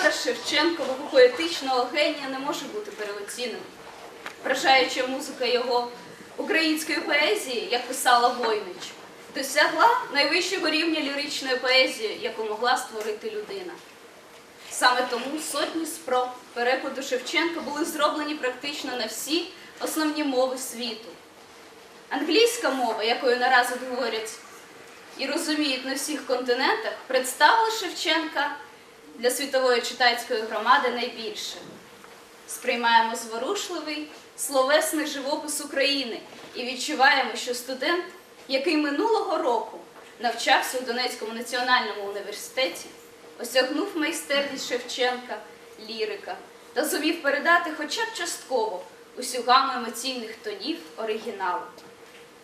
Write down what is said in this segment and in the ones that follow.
образ Шевченкового поетичного генія не може бути переоцінений. Вражаюча музика його української поезії, як писала Войнич, досягла найвищого рівня ліричної поезії, яку могла створити людина. Саме тому сотні спроб перекладу Шевченка були зроблені практично на всі основні мови світу. Англійська мова, якою наразі говорять і розуміють на всіх континентах, представила Шевченка для світової читацької громади найбільше. Сприймаємо зворушливий словесний живопис України і відчуваємо, що студент, який минулого року навчався у Донецькому національному університеті, осягнув майстерність Шевченка, лірика та зумів передати хоча б частково усю гаму емоційних тонів оригіналу.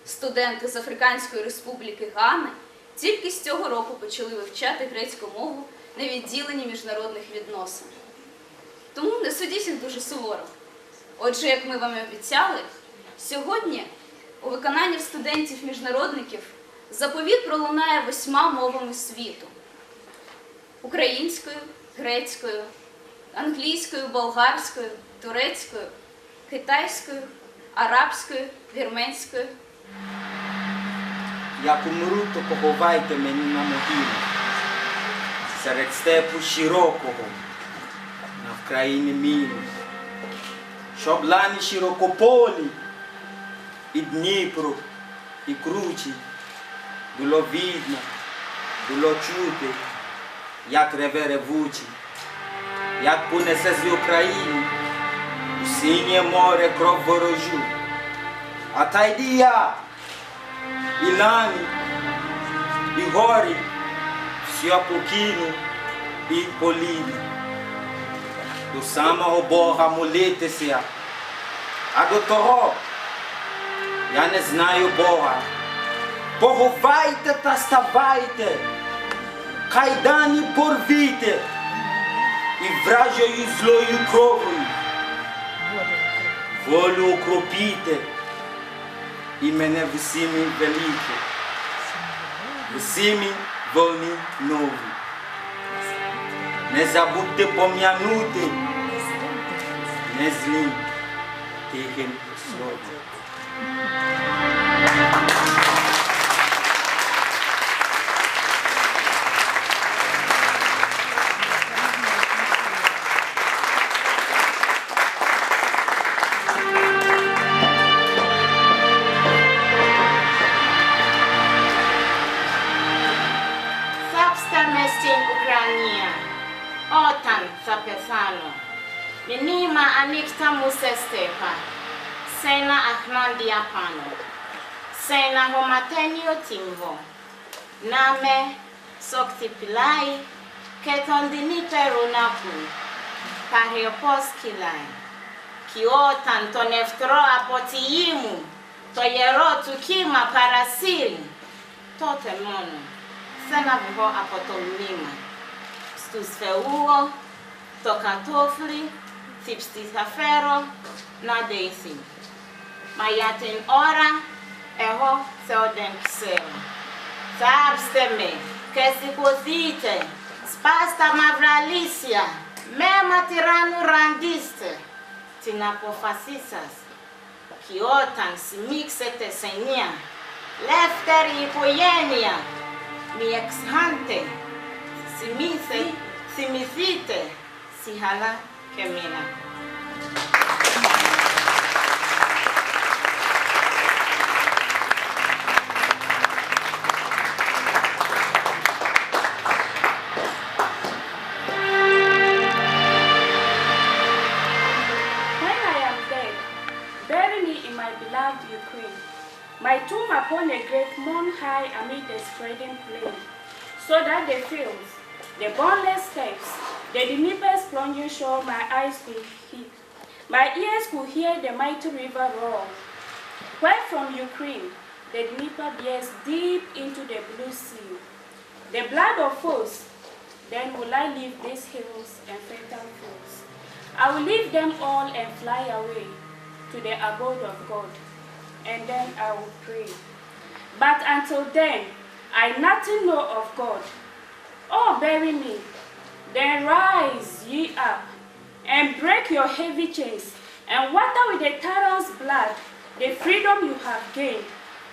Студенти з Африканської республіки Гани тільки з цього року почали вивчати грецьку мову на відділенні міжнародних відносин. Тому не судіть їх дуже суворо. Отже, як ми вам обіцяли, сьогодні у виконанні студентів-міжнародників заповіт пролунає восьма мовами світу: українською, грецькою, англійською, болгарською, турецькою, китайською, арабською, вірменською. Як умру, то поховайте мені на могилі серед степу широкого, на вкраїні міру, щоб лані широкополі, і Дніпро, і кручі було видно, було чути, як реве ревучі, як понесе з України у синє море кров ворожу. А та йди я, і лані, і горі, все покину і поліну. До самого Бога молитися, а до того я не знаю Бога. Поховайте та ставайте, кайдані порвіте і вражою злою кровою. Волю окропіте і мене всіми велике, всіми волні нові. Не забудьте пом'янути не злим тихим словом. στην Ουκρανία. Όταν θα πεθάνω, μηνύμα ανήκτα μου σε στέφα, σε ένα αχνάντια απάνω, σε ένα χωματένιο τύμβο, να με σοκτυπηλάει και τον δινύτερο να πού, παριοπός κυλάει. Κι όταν τον ευτρό από τη γη μου, το γέρο του κύμα παρασύρει, τότε μόνο Θέλω να βγω από το μήμα. Στους θεούω, το κατόφλι, θύψτη θα φέρω, να δεηθεί. Μα για την ώρα, εγώ Θεό δεν ξέρω. Θάψτε με και σηκωθείτε, σπάστα μαύρα λύσια, με ματιράνου ραντίστε. Την αποφασή σας και όταν σμίξετε σε νέα, λεύτερη οικογένεια, mi exjante, si mise, si me misite, si jala que mira. Plain, so that the fields, the boundless steppes, the Dnieper's plunging shore my eyes could hear, my ears could hear the mighty river roar. Where from Ukraine, the Dnieper bears deep into the blue sea. The blood of foes, then will I leave these hills and fertile foes. I will leave them all and fly away to the abode of God, and then I will pray. But until then, I nothing know of God. Oh, bury me, Then rise ye up, and break your heavy chains, and water with the turtle's blood the freedom you have gained,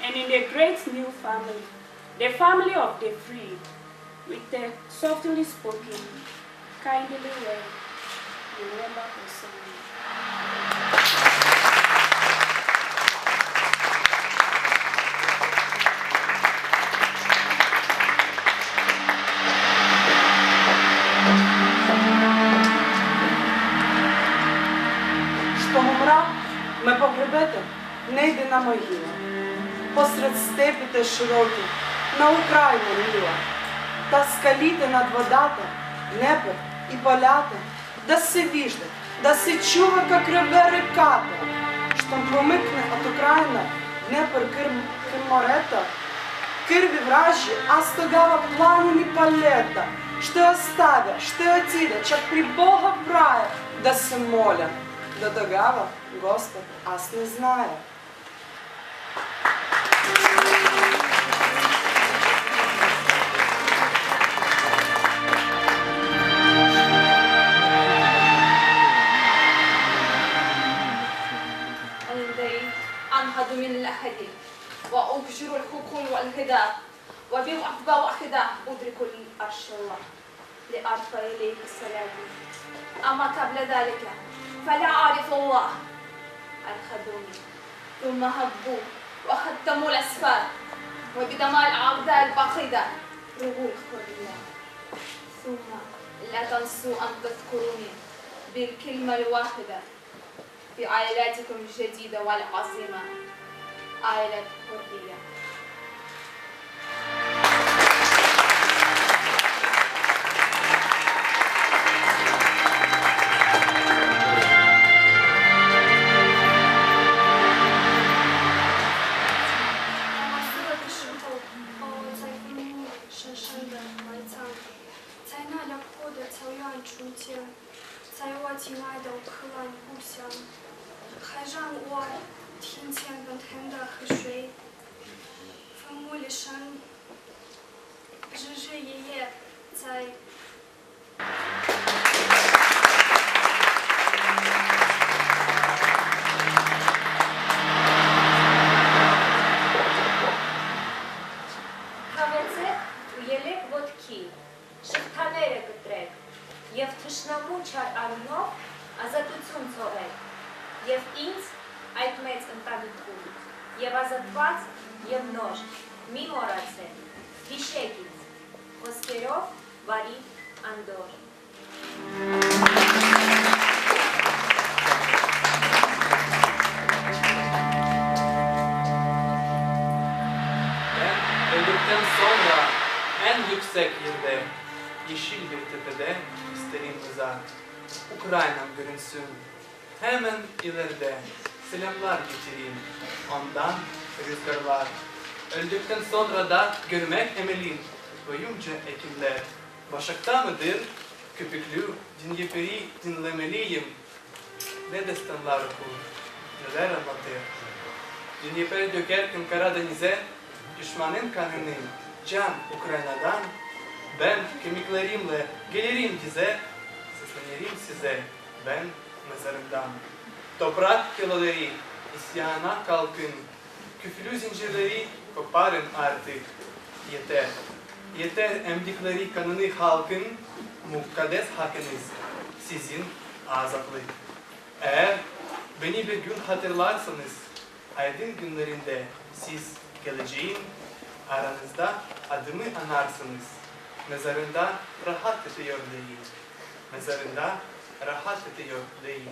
and in the great new family, the family of the free, with the softly spoken, kindly word, remember the song. Не йди на могилу. Посеред степі те широкі, на Україну мила, та скаліти над водата, небо і полята, да се вижда, да се чува, как реве реката, що промикне от Украина, Днепр кир, кирморета, кирви вражі, а стогава планини палета, що оставя, що отіда, чак при Бога прая, да се моля, до тогава Господь ас не знає. لأرفع إليك السلام. أما قبل ذلك فلا أعرف الله. أخذوني ثم هبوا وختموا الأسفار. وبدماء الأعداء الباقدة رغوا الحرية ثم لا تنسوا أن تذكروني بالكلمة الواحدة. في عائلاتكم الجديدة والعظيمة عائلة حرية ելեք ոտքի, շղթաները կտրեք, և թշնամու չար արյունով ազատություն ցողեք, և ինձ այդ մեծ ընտանիքում, և ազատված և նոր, մի մոռացեք, հիշեք ինձ, խոսքերով բարի անդոր։ en yüksek yerde, yeşil bir tepede isterim mezar. Ukrayna'm görünsün. Hemen ileride selamlar getireyim. Ondan rüzgarlar. Öldükten sonra da görmek emelim. Boyunca ekinler. Başakta mıdır? Köpüklü dinleyiperi dinlemeliyim. Ne destanlar okur, neler anlatır. Dnipro dökerken Karadeniz'e düşmanın kanını can Ukrayna'dan ben kemiklerimle gelirim dize seslenirim size ben mezarımdan. Toprak kiloları isyana kalkın küflü zincirleri koparın artık. Yeter yeter emdikleri kanını halkın mukaddes hakkınız sizin azatlık. Eğer beni bir gün hatırlarsanız aydın günlerinde siz geleceğin aranızda adımı anarsınız. Mezarında rahat ediyor değil. Mezarında rahat ediyor değil.